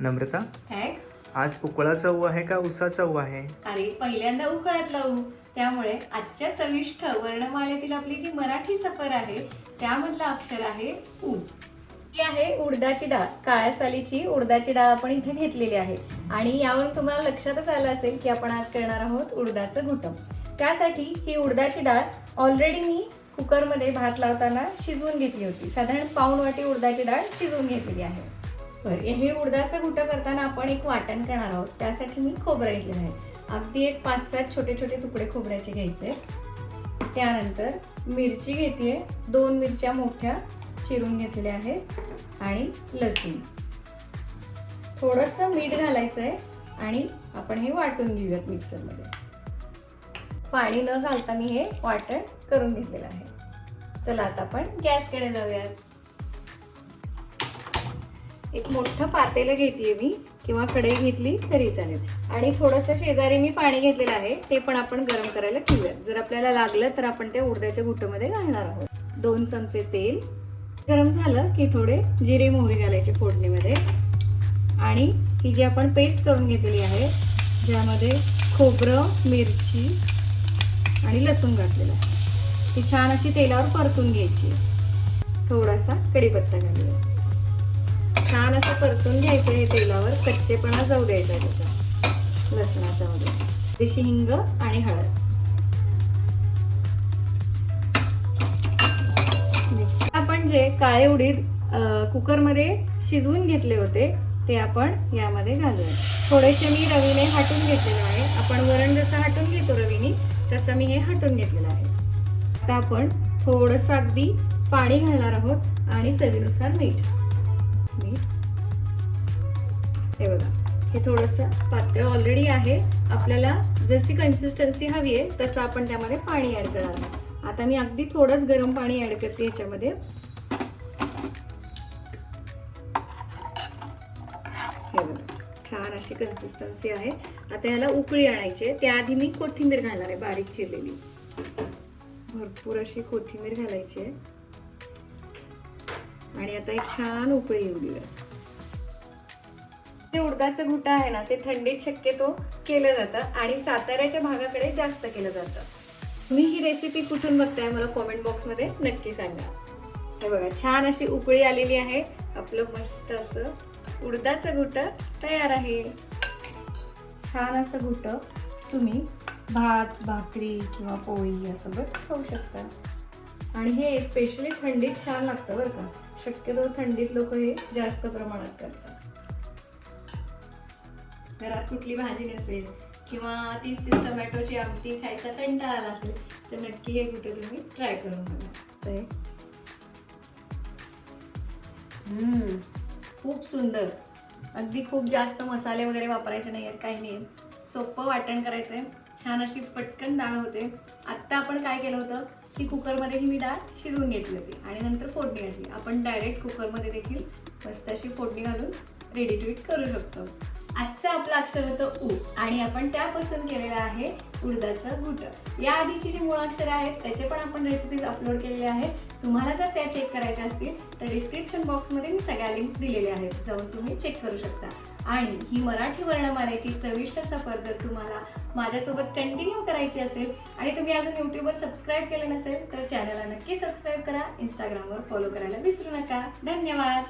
नम्रता thanks आज उकळाचा ऊ आहे का उसाचा ऊ आहे? अरे पहिल्यांदा उखळ्यात लावू. त्यामुळे आजच्या चविष्ट वर्णमालेतील आपली जी मराठी सफर आहे त्यामधलं अक्षर आहे उ ही आहे उडदाची डाळ. काळ्या सालीची उडदाची डाळ आपण इथे घेतलेली आहे. आणि यावरून तुम्हाला लक्षातच आलं असेल की आपण आज करणार आहोत उडदाचं घुटम त्यासाठी ही उडदाची डाळ ऑलरेडी मी कुकरमध्ये भात लावताना शिजवून घेतली होती. साधारण पाऊन वाटी उडदाची डाळ शिजवून घेतलेली आहे. बरं हे उडदाचं घुटं करताना आपण एक वाटण करणार आहोत. त्यासाठी मी खोबरं घेतलेलं आहे. अगदी एक पाच सात छोटे छोटे तुकडे खोबऱ्याचे घ्यायचे. त्यानंतर मिरची घेते दोन मिरच्या मोठ्या चिरून घेतलेल्या आहेत. आणि लसूण. थोडंसं मीठ घालायचं आहे आणि आपण हे वाटून घेऊयात मिक्सरमध्ये. पाणी न घालता मी हे वाटण करून घेतलेलं आहे. चला आता आपण गॅसकडे जाऊयात. एक मोठं पातेलं घेते मी किंवा कढई घेतली तरी चालेल. आणि थोडंसं शेजारी मी पाणी घेतलेलं आहे ते पण आपण गरम करायला ठेवूया जर आपल्याला लागलं तर आपण ते उडद्याच्या घुटमध्ये घालणार आहोत. दोन चमचे तेल. गरम झालं की थोडे जिरे मोहरी घालायचे फोडणीमध्ये. आणि ही जी आपण पेस्ट करून घेतलेली आहे ज्यामध्ये खोबरं मिरची आणि लसूण घातलेलं आहे. ती छान अशी तेलावर परतून घ्यायची थोडासा कढीपत्ता घालूया छान असं परतून घ्यायचं हे तेलावर कच्चेपणा जाऊ द्यायचा त्याचा लसणाचा मध्ये थोडीशी हिंग आणि हळद. आपण जे काळे उडीद कुकरमध्ये शिजवून घेतले होते ते आपण यामध्ये घालूया. थोडेसे मी रवीने हाटून घेतलेलं आहे. आपण वरण जसं हाटून घेतो रवीने तसं मी हे हाटून घेतलेलं आहे. आता आपण थोडंसं अगदी पाणी घालणार आहोत आणि चवीनुसार मीठ. मीठ. हे बघा हे थोडंसं पात्र ऑलरेडी आहे. आपल्याला जशी कन्सिस्टन्सी हवी आहे तसं आपण त्यामध्ये पाणी ॲड करणार आता मी अगदी थोडंच गरम पाणी ॲड करते याच्यामध्ये. हे बघा छान अशी कन्सिस्टन्सी आहे. आता याला उकळी आणायची आहे. त्याआधी मी कोथिंबीर घालणार आहे बारीक चिरलेली. भरपूर अशी कोथिंबीर घालायची आहे. आणि आता एक छान उकळी येऊ देऊया. ते उडदाचं घुटा आहे ना ते थंडीत शक्यतो केलं जातं आणि साताऱ्याच्या भागाकडे जास्त केलं जातं. तुम्ही ही रेसिपी कुठून बघताय मला कॉमेंट बॉक्समध्ये नक्की सांगा. हे बघा छान अशी उकळी आलेली आहे. आपलं मस्त असं उडदाचं घुटं तयार आहे. छान असं घुटं तुम्ही भात भाकरी किंवा पोळी यासोबत खाऊ शकता. आणि हे स्पेशली थंडीत छान लागतं बरं का. शक्यतो थंडीत लोक हे जास्त प्रमाणात करतात. घरात कुठली भाजी नसेल किंवा तीस तीस टोमॅटोची आमटी खायचा कंटाळा आला असेल तर नक्की हे कुठे तुम्ही ट्राय करून बघा. हम्म, खूप सुंदर. अगदी खूप जास्त मसाले वगैरे वापरायचे नाही आहेत काही नाही सोपं वाटण करायचं आहे छान अशी पटकन डाळ होते. आत्ता आपण काय केलं होतं? की कुकरमध्ये ही मी डाळ शिजवून घेतली होती आणि नंतर फोडणी घातली. आपण डायरेक्ट कुकरमध्ये देखील मस्त अशी फोडणी घालून रेडी टू इट करू शकतो. आजचं आपलं अक्षर होतं उ. आणि आपण त्यापासून केलेलं आहे उडदाचं घुट. या आधीची जी मूळ अक्षरं आहेत त्याचे पण आपण रेसिपीज अपलोड केलेले आहेत. तुम्हाला जर त्या चेक करायच्या असतील तर डिस्क्रिप्शन बॉक्समध्ये मी सगळ्या लिंक्स दिलेल्या आहेत जाऊन तुम्ही चेक करू शकता. आणि ही मराठी वर्णमालेची चविष्ट सफर जर तुम्हाला माझ्यासोबत कंटिन्यू करायची असेल आणि तुम्ही अजून यूट्यूबवर सबस्क्राईब केले नसेल तर चॅनलला नक्की सबस्क्राईब करा. इंस्टाग्रामवर फॉलो करायला विसरू नका. धन्यवाद!